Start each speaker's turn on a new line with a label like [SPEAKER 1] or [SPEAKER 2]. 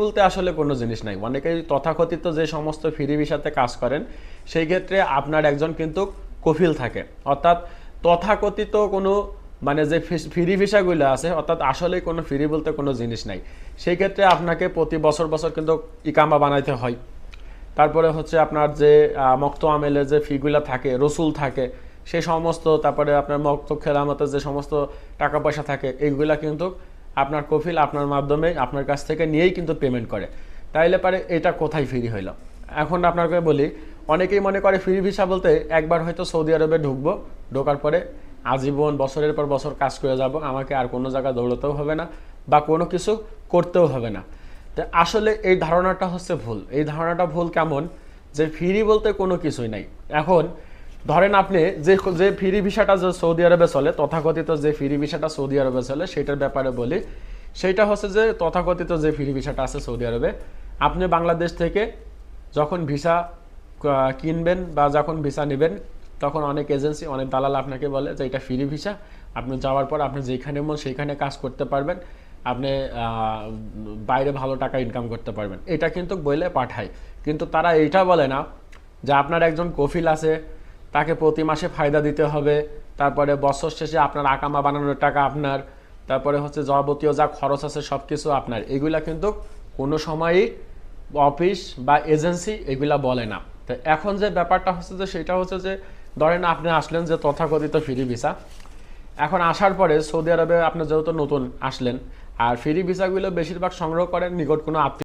[SPEAKER 1] বলতে আসলে কোনো জিনিস নাই। অনেকেই তথাকথিত যে সমস্ত ফ্রি ভিসাতে কাজ করেন, সেই ক্ষেত্রে আপনার একজন কিন্তু কফিল থাকে। অর্থাৎ তথাকথিত কোনো মানে যে ফ্রি ভিসাগুলো আছে, অর্থাৎ আসলে কোনো ফ্রি বলতে কোনো জিনিস নাই। সেই ক্ষেত্রে আপনাকে প্রতি বছর বছর কিন্তু ইকামা বানাইতে হয়। তারপরে হচ্ছে আপনার যে মক্ত আমেলের যে ফিগুলা থাকে, রসুল থাকে সেই সমস্ত, তারপরে আপনার মক্ত খেলামতের যে সমস্ত টাকা পয়সা থাকে, এইগুলা কিন্তু আপনার কফিল আপনার মাধ্যমে আপনার কাছ থেকে নিয়েই কিন্তু পেমেন্ট করে। তাইলে পারে এটা কোথায় ফ্রি হইল? এখন আপনাকে বলি, অনেকেই মনে করে ফ্রি ভিসা বলতে একবার হয়তো সৌদি আরবে ঢুকবো, ঢোকার পরে আজীবন বছরের পর বছর কাজ করে যাব, আমাকে আর কোনো জায়গায় দৌড়তেও হবে না বা কোনো কিছু করতেও হবে না। তো আসলে এই ধারণাটা হচ্ছে ভুল। এই ধারণাটা ভুল কেমন? যে ফ্রি বলতে কোনো কিছুই নাই। এখন ধরেন আপনি যে যে ফ্রি ভিসাটা যে সৌদি আরবে চলে, তথাকথিত যে ফ্রি ভিসাটা সৌদি আরবে চলে, সেটার ব্যাপারে বলি। সেইটা হচ্ছে যে তথাকথিত যে ফ্রি ভিসাটা আছে সৌদি আরবে, আপনি বাংলাদেশ থেকে যখন ভিসা কিনবেন বা যখন ভিসা নেবেন, তখন অনেক এজেন্সি, অনেক দালাল আপনাকে বলে যে এটা ফ্রি ভিসা। আপনি যাওয়ার পর আপনি যেখানে মন সেইখানে কাজ করতে পারবেন। আপনি বাইরে ভালো টাকা ইনকাম করতে পারবেন। এটা কিন্তু বইলে পাঠায়। কিন্তু তারা এইটা বলে না যে আপনার একজন কফিল আছে তাকে প্রতি মাসে ফায়দা দিতে হবে। তারপরে বছর শেষে আপনার আকামা বানানোর টাকা আপনার। তারপরে হচ্ছে যাবতীয় যা খরচ আছে সব কিছু আপনার। এগুলা কিন্তু কোনো সময়ই অফিস বা এজেন্সি এগুলা বলে না। তো এখন যে ব্যাপারটা হচ্ছে যে, সেটা হচ্ছে যে, ধরেন আপনি আসলেন যে তথাকথিত ফ্রি ভিসা। এখন আসার পরে সৌদি আরবে আপনি যেহেতু নতুন আসলেন, আর ফ্রি ভিসাগুলো বেশিরভাগ সংগ্রহ করেন নিকট কোনো আত্মীয়